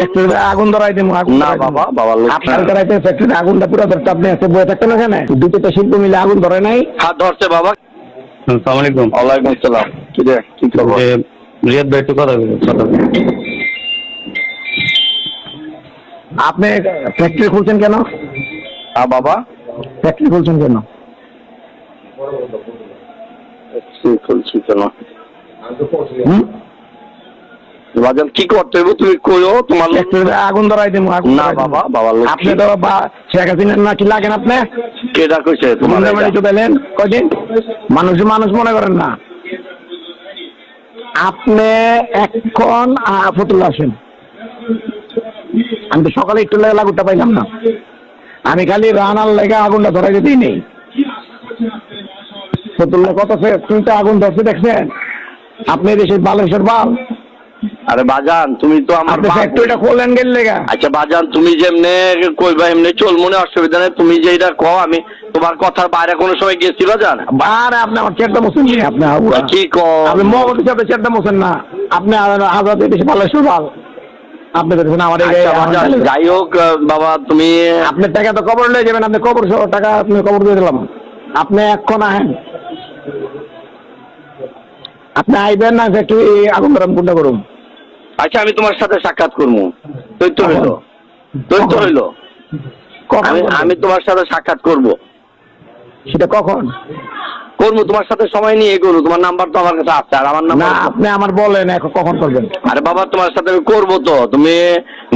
ফ্যাক্টরিতে আগুন ধরাই দিন না। বাবা, বাবা, আপনার না। ফ্যাক্টরিতে আগুনটা পুরো ধরতে আপনি এসে বয়ে থাকতেন ওখানে দুটোটা শিল্প মিলে আগুন ধরে নাই। হাত ধরছে বাবা। আসসালামু আলাইকুম। ওয়ালাইকুম আসসালাম। কি রে কি খবর? রিয়াদ ভাই একটু কথা বলুন আপনি ফ্যাক্টরি খুলছেন কেন? বাবা। ফ্যাক্টরি খুলছেন কেন? খুলছি কেন? হুম? বাজান কি করতে হবে তুমি কইও তোমার আগুন ধরাই আগুন না বাবা, বাবা, আপনি তো শেখ হাসিনার নাকি লাগেন আপনি? কইছে তোমার তো পেলেন? মানুষ মানুষ মনে করেন না। আপনি এখন ফতুল্লা আসেন। আমি তো সকালে একটু লেগে লাগুটা পাইলাম না। আমি খালি রানার লেগে আগুনটা ধরাই দিতেই নেই। ফতুল্লা কত ফ্যাক্টরিতে আগুন ধরছে দেখছেন। আপনি দেশের বালেশ্বর বাল আরে বাজান তুমি তো আমার। ফ্যাক্টরিটা খোলেন গেল লেগা? আচ্ছা বাজান তুমি যেমনে কইবা এমনি চল মনে অসুবিধা নেই। তুমি যে যেটা কও আমি তোমার কথার বাইরে কোনো সময় গেছি বাজান? আর আপনি আমার চেয়ারটা বসেন নি আপনি। কি কও? আপনি মগজ হিসাবে চেয়ারটা বসেন না। আপনি আজাদ দেশে বালেশ্বর বাল আপনি দেখছেন আমার আচ্ছা আমার যাই হোক বাবা তুমি আপনার টাকা তো কবর লয়ে যাবেন আপনি কবর টাকা আপনি কবর দিয়ে দিলাম। আপনি এখন আহেন। আপনি আইবেন না একটু আগুন গরম কোনটা করুন। আচ্ছা আমি তোমার সাথে সাক্ষাৎ করব। তুই তো হইল তুই তো হইল আমি আমি তোমার সাথে সাক্ষাৎ করব। সেটা কখন? করব তোমার সাথে সময় নিয়ে করব। তোমার নাম্বার তো আমার কাছে আছে আর আমার নাম্বার আপনি আমার বলেন এখন কখন করবেন? আরে বাবা তোমার সাথে আমি করব তো। তুমি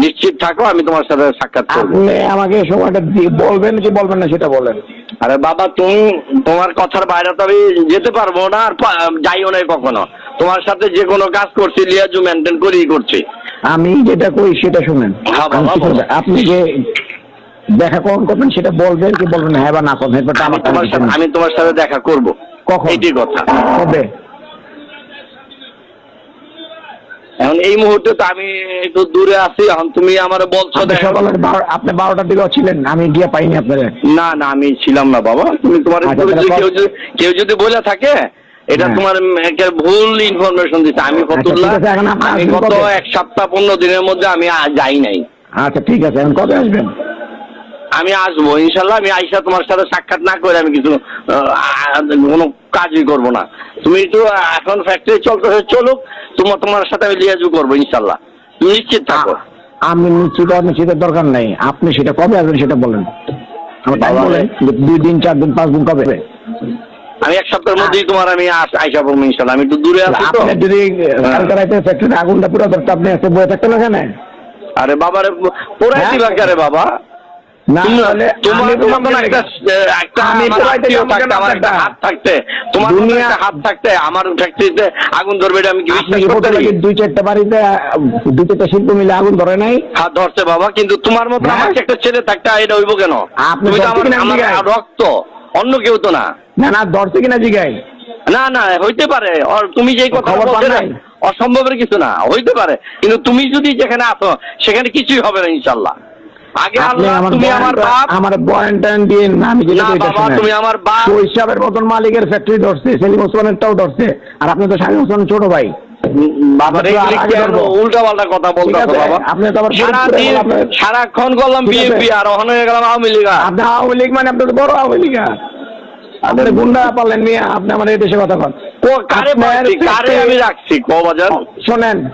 নিশ্চিত থাকো আমি তোমার সাথে সাক্ষাৎ করব। আপনি আমাকে সময়টা বলবেন কি বলবেন না সেটা বলেন। আরে বাবা তুমি তোমার কথার বাইরে তো আমি যেতে পারব না আর যাইও না কখনো। তোমার সাথে যে কোনো কাজ করছি লিয়াজু মেনটেন করেই করছি। আমি যেটা কই সেটা শুনেন। হ্যাঁ। আপনি যে দেখা কখন করবেন সেটা বলবেন কি বলবেন হ্যাঁ বা না করবেন এরপর আমি তোমার সাথে আমি তোমার সাথে দেখা করব। কখন? এইটি কথা। কবে? এখন এই মুহূর্তে তো আমি একটু দূরে আছি এখন তুমি আমার বলছো। সকালে আপনি বারোটার দিকে ছিলেন আমি গিয়ে পাইনি আপনার। না না আমি ছিলাম না বাবা। তুমি তোমার আচ্ছা, কেউ যদি কেউ যদি বলে থাকে এটা হ্যাঁ। তোমার একটা ভুল ইনফরমেশন দিচ্ছে আমি আচ্ছা, ফতুল্লাহ আপনি আমি গত এক সপ্তাহ পনেরো দিনের মধ্যে আমি যাই নাই। আচ্ছা ঠিক আছে এখন কবে আসবেন? আমি আসব ইনশাল্লাহ। আমি আইসা তোমার সাথে সাক্ষাৎ না করে আমি কিছু কোনো কাজই করব না। তুমি একটু এখন ফ্যাক্টরি চলতেছে চলুক তোমার তোমার সাথে আমি লিয়াজু করব ইনশাল্লাহ। তুমি নিশ্চিত থাকো। আমি নিশ্চিত অনিশ্চিতের দরকার নাই। আপনি সেটা কবে আসবেন সেটা বলেন। আমার টাইম বলেন দুই দিন চার দিন পাঁচ দিন কবে? আমি এক সপ্তাহের মধ্যেই তোমার আমি আইসা পড়ব ইনশাল্লাহ। আমি একটু দূরে আছি তো। যদি কালকে রাতে ফ্যাক্টরিতে আগুনটা পুরো ধরতে আপনি এসে বয়ে থাকতেন ওখানে? আরে বাবারে হ্যাঁ? দিবা কে রে বাবা? না আমার কেন ফ্যাক্টরিতে আগুন ধরবে আমি দুই চারটা বাড়িতে দুই চারটা শিল্প মিলে আগুন ধরে নাই? হাত ধরছে বাবা কিন্তু তোমার মতো হ্যাঁ? আমার একটা ছেলে থাকতে এটা হইব কেন? তুমি তো আমার কিনা? রক্ত অন্য কেউ তো না। না না ধরছে কিনা জিগাই? না না হইতে পারে। তুমি যেই কথা বলছো অসম্ভবের কিছু না হইতে পারে। কিন্তু তুমি যদি যেখানে আছো সেখানে কিছুই হবে না ইনশাল্লাহ আগে আপনি আল্লাহ তুমি আমার বাপ। আমার বয়ান টান দিয়ে আমি যেটা না কই এটা বাবা তুমি আমার বাপ। শৈশবের মতন মালিকের ফ্যাক্টরি ধরছে সেলিম ওসমানেরটাও ধরছে আর আপনি তো ছোট ভাই। কথা বাবা। আপনি তো আবার আপনার- সারাক্ষণ করলাম বিএনপি আর ওখানে হয়ে গেলাম আওয়ামী লীগ আপনি আওয়ামী লীগ মানে আপনি তো বড় আওয়ামী লীগ গুন্ডা মিয়া আপনি আমার এই দেশে কথা কো- কারে কারে আমি রাখছি? কো বাজার শোনেন।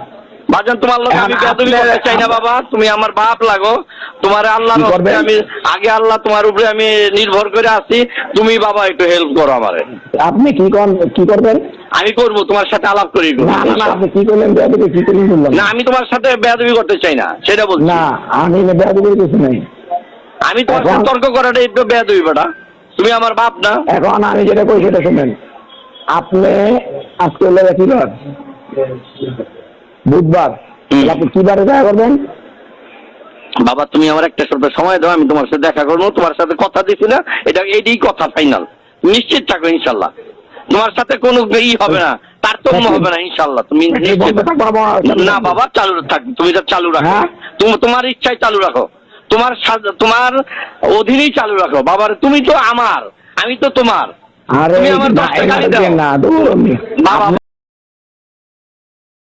বাজান তোমার লোক আমি করতে চাই না বাবা। তুমি আমার বাপ লাগো। তোমার কি? আমি আগে আল্লাহ তোমার উপরে আমি নির্ভর করে আছি। তুমি বাবা একটু হেল্প করো আমারে। আপনি কি কি করবেন? আমি করব তোমার সাথে আলাপ করি না আপনি কি করলেন? বেয়াদবি কি করলেন না আমি তোমার সাথে বেয়াদবি করতে চাই না সেটা বলছি। না আমি বেয়াদবি কিছু নাই আমি তোমার সাথে তর্ক করাটা একটু বেয়াদবি বেটা। তুমি আমার বাপ না? এখন আমি যেটা কই সেটা শুনেন। আপনি আজকে হলো কি বার? বুধবার। আপনি কি বারে দেখা করবেন? বাবা তুমি আমার একটা সপ্তাহ সময় দাও আমি তোমার সাথে দেখা করব তোমার সাথে কথা দিছি না এটা এইটাই কথা ফাইনাল নিশ্চিত থাকো ইনশাল্লাহ। তোমার সাথে কোনো ই হবে না তারতম্য হবে না ইনশাল্লাহ। তুমি থাকব না, বাবা চালু থাক তুমি এটা চালু রাখো। হ্যাঁ? তুমি তোমার ইচ্ছায় চালু রাখো। তোমার তোমার অধীনেই চালু রাখো। বাবার তুমি তো আমার আমি তো তোমার। আরে তুমি আমার না,